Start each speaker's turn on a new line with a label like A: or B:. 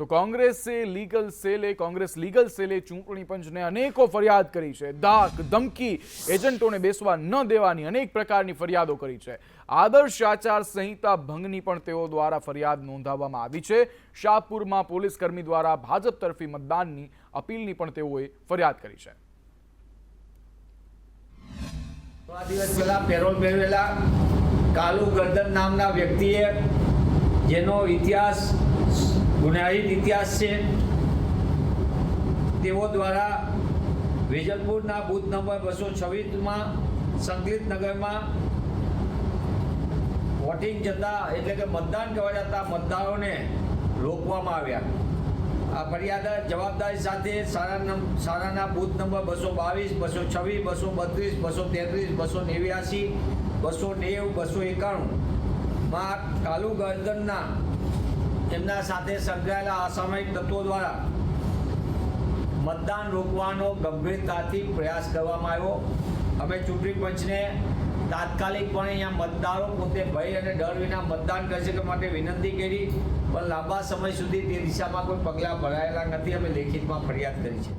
A: તો કોંગ્રેસે લીગલ સેલે, કોંગ્રેસ લીગલ સેલે ચૂંટણી પંચને અનેકો ફરિયાદ કરી છે. ધાક ધમકી, એજન્ટોને બેસવા ન દેવાની અનેક પ્રકારની ફરિયાદો કરી છે. આદર્શ આચાર સંહિતા ભંગની પણ તેઓ દ્વારા ફરિયાદ નોંધાવવામાં આવી છે. શાહપુરમાં પોલીસ કર્મી દ્વારા ભાજપ તરફી મતદાનની અપીલની પણ તેઓએ ફરિયાદ કરી છે.
B: દિવસ પહેલા પેરોલ મેળવેલા કાલુ ગર્દન નામના વ્યક્તિએ જેનો ઇતિહાસ ગુનાહિત ઇતિહાસ છે. તેઓ દ્વારા વેજલપુરના બૂથ નંબર બસો છવ્વીસમાં સંગીત નગરમાં વોટિંગ જતા એટલે કે મતદાન કરવા જતા મતદારોને રોકવામાં આવ્યા. આ ફરિયાદ જવાબદારી સાથે સારા સારાના બૂથ નંબર બસો બાવીસ, બસો છવ્વીસ, બસો બત્રીસ, બસો તેત્રીસ, બસો નેવ્યાસી, બસો નેવું, બસો એકાણું માં કાલુ ગર્દનના એમના સાથે સંકળાયેલા અસામયિક તત્વો દ્વારા મતદાન રોકવાનો ગંભીરતાથી પ્રયાસ કરવામાં આવ્યો. અમે ચૂંટણી પંચને તાત્કાલિકપણે અહીંયા મતદારો પોતે ભય અને ડર વિના મતદાન કરી શકે માટે વિનંતી કરી, પણ લાંબા સમય સુધી તે દિશામાં કોઈ પગલાં ભરાયેલા નથી. અમે લેખિતમાં ફરિયાદ કરી છે.